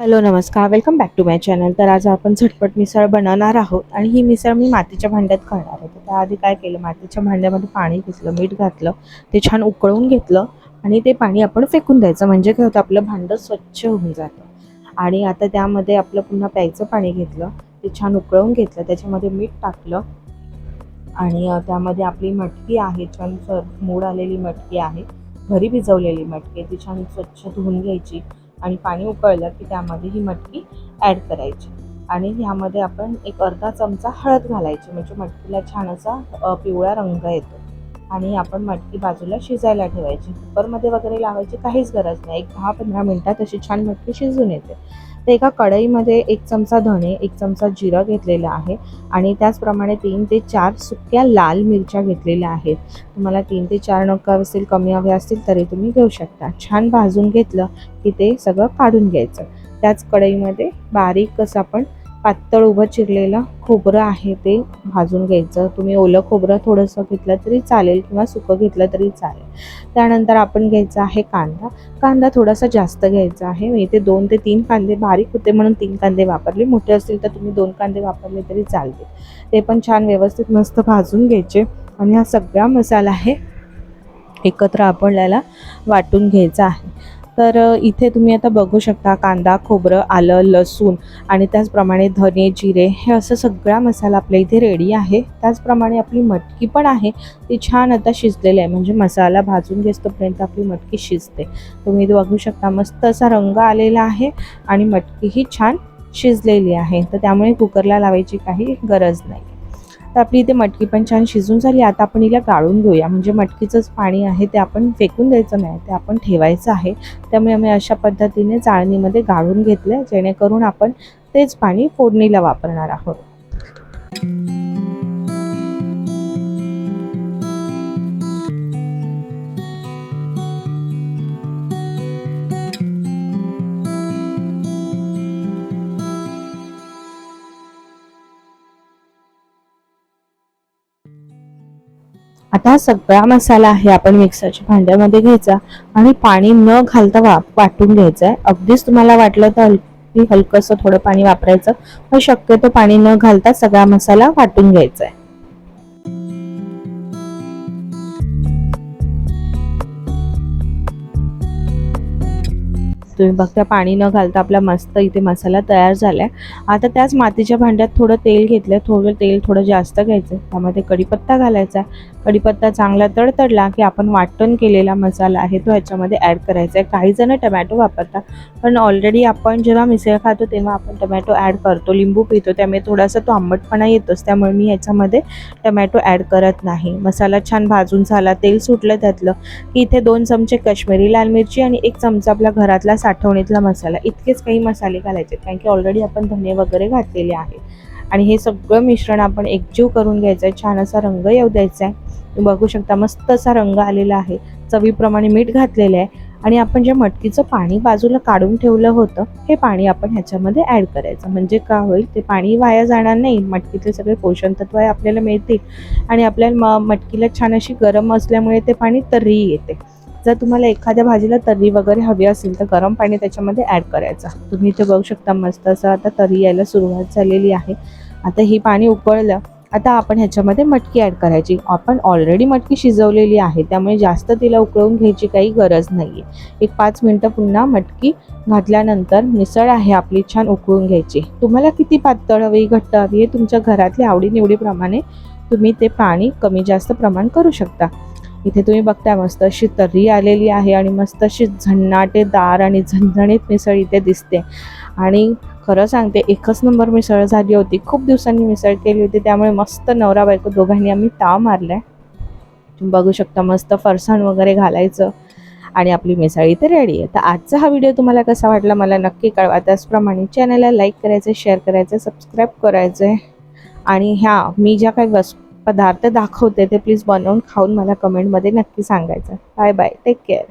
Hello नमस्कार. Welcome back to my channel तर आज आपण झटपट मिसळ बनवणार आहोत आणि ही मिसळ मी मातीच्या भांड्यात करणार आहे. तर त्याआधी काय केलं मातीच्या भांड्यामध्ये पाणी घेतलं मीठ घातलं ते छान उकळून घेतलं आणि ते पाणी आपण फेकून द्यायचं. म्हणजे काय होतं आपलं भांडं स्वच्छ होऊन जातं. आणि आता त्यामध्ये आपलं पुन्हा प्यायचं पाणी घेतलं ते छान उकळून घेतलं त्याच्यामध्ये मीठ टाकलं आणि त्यामध्ये आपली मटकी आहे छान मूड आलेली मटकी आहे घरी भिजवलेली मटकी ती छान स्वच्छ धुवून घ्यायची. आणि पाणी उकळलं की त्यामध्ये ही मटकी ॲड करायची. आणि ह्यामध्ये आपण एक अर्धा चमचा हळद घालायची म्हणजे मटकीला छान असा पिवळा रंग येतो. आणि आपण मटकी बाजूला शिजायला ठेवायची. कुकरमध्ये वगैरे लावायची काहीच गरज नाही. एक दहा पंधरा मिनटात अशी छान मटकी शिजून येते. तर एका कढईमध्ये एक चमचा धणे एक चमचा जिरं घेतलेलं आहे आणि त्याचप्रमाणे तीन ते चार सुक्या लाल मिरच्या घेतलेल्या आहेत. तुम्हाला तीन ते चार नका असतील कमी हवे असतील तरी तुम्ही घेऊ शकता. छान भाजून घेतलं की ते सगळं काढून घ्यायचं. त्याच कढईमध्ये बारीक कसं आपण पातळ उभं चिरलेलं खोबरं आहे ते भाजून घ्यायचं. तुम्ही ओलं खोबरं थोडंसं घेतलं तरी चालेल किंवा सुकं घेतलं तरी चालेल. त्यानंतर आपण घ्यायचा आहे कांदा. कांदा थोडासा जास्त घ्यायचा आहे. मी इथे दोन ते तीन कांदे बारीक होते म्हणून तीन कांदे वापरले. मोठे असतील तर तुम्ही दोन कांदे वापरले तरी चालते ते पण छान व्यवस्थित मस्त भाजून घ्यायचे. आणि हा सगळा मसाला आहे एकत्र आपल्याला वाटून घ्यायचा आहे. तर इथे तुम्ही आता बघू शकता कांदा खोबरं आलं लसूण आणि त्याचप्रमाणे धने जिरे हे असं सगळा मसाला आपल्या इथे रेडी आहे. त्याचप्रमाणे आपली मटकी पण आहे. ती छान आता शिजलेली आहे. म्हणजे मसाला भाजून घेतोपर्यंत आपली मटकी शिजते. तुम्ही इथे बघू शकता मस्त असा रंग आलेला आहे आणि मटकी ही छान शिजलेली आहे. तर त्यामुळे कुकरला लावायची काही गरज नाही. तर आपली इथे मटकी पण छान शिजून झाली. आता आपण हिला गाळून घेऊया. म्हणजे मटकीचंच पाणी आहे ते आपण फेकून द्यायचं नाही. ते आपण ठेवायचं आहे. त्यामुळे आम्ही अशा पद्धतीने चाळणीमध्ये गाळून घेतलं जेणेकरून आपण तेच पाणी फोडणीला वापरणार आहोत. आता सगळा मसाला आहे आपण मिक्सरच्या भांड्यामध्ये घ्यायचा आणि पाणी न घालता वा वाटून घ्यायचं आहे अगदीच तुम्हाला वाटलं तर हलकी हलकंसं थोडं पाणी वापरायचं पण शक्यतो पाणी न घालता सगळा मसाला वाटून घ्यायचा आहे तुम्ही बघता पाणी न घालता आपला मस्त इथे मसाला तयार झालाय. आता त्याच मातीच्या भांड्यात थोडं तेल घेतलं थोडं तेल थोडं जास्त घ्यायचं त्यामध्ये कढीपत्ता घालायचा. कढीपत्ता चांगला तडतडला की आपण वाटण केलेला मसाला आहे तो ह्याच्यामध्ये ॲड करायचा आहे काही जण टमॅटो वापरतात. पण ऑलरेडी आपण जेव्हा मिसळ खातो तेव्हा आपण टमॅटो ॲड करतो. लिंबू पितो. त्यामुळे थोडासा तो आंबटपणा येतोच. त्यामुळे मी ह्याच्यामध्ये टमॅटो ॲड करत नाही. मसाला छान भाजून झाला. तेल सुटलं त्यातलं. की इथे दोन चमचे काश्मीरी लाल मिरची आणि एक चमचा आपला घरातला साठवणीतला मसाला इतकेच काही मसाले घालायचे कारण की ऑलरेडी आपण धने वगैरे घातलेले आहे आणि हे सगळं मिश्रण आपण एकजीव करून घ्यायचं आहे छान असा रंग येऊ द्यायचा आहे तुम्ही बघू शकता मस्त असा रंग आलेला आहे. चवीप्रमाणे मीठ घातलेलं आहे. आणि आपण जे मटकीचं पाणी बाजूला काढून ठेवलं होतं हे पाणी आपण ह्याच्यामध्ये ॲड करायचं. म्हणजे का होईल? ते पाणी वाया जाणार नाही. मटकीतले सगळे पोषण तत्व आहे आपल्याला मिळतील. आणि आपल्याला म मटकीला छान अशी गरम असल्यामुळे ते पाणी तर्री येते. जर तुम्हाला एखाद्या भाजीला तर्री वगैरे हवी असेल तर गरम पाणी त्याच्यामध्ये ॲड करायचं. तुम्ही इथे बघू शकता मस्त असं आता तर्री यायला सुरुवात झालेली आहे. आता ही पाणी उकळलं आता आपण ह्याच्यामध्ये मटकी ॲड करायची. आपण ऑलरेडी मटकी शिजवलेली आहे त्यामुळे जास्त तिला उकळून घ्यायची काही गरज नाही आहे एक पाच मिनटं पुन्हा मटकी घातल्यानंतर मिसळ आहे आपली छान उकळून घ्यायची. तुम्हाला किती पातळ हवी घट्ट हवी हे तुमच्या घरातल्या आवडीनिवडीप्रमाणे तुम्ही ते पाणी कमी जास्त प्रमाण करू शकता. इथे तुम्ही बघताय मस्त अशी तर्री आलेली आहे आणि मस्त अशी झन्नाटेदार आणि झणझणीत मिसळ इथे दिसते. आणि खरं सांगते एकच नंबर मिसळ झाली होती. खूप दिवसांनी मिसळ केली होती त्यामुळे मस्त नवरा बायको दोघांनी आम्ही ताव मारलाय. तुम्ही बघू शकता मस्त फरसाण वगैरे घालायचं आणि आपली मिसळ इथे रेडी आहे. तर आजचा हा व्हिडिओ तुम्हाला कसा वाटला मला नक्की कळवा. त्याचप्रमाणे चॅनलला लाईक करायचं शेअर करायचं सबस्क्राईब करायचं आहे आणि ह्या मी ज्या काही वस्तू पदार्थ दाखवते ते प्लीज बनवून खाऊन मला कमेंटमध्ये नक्की सांगायचं. Bye bye take care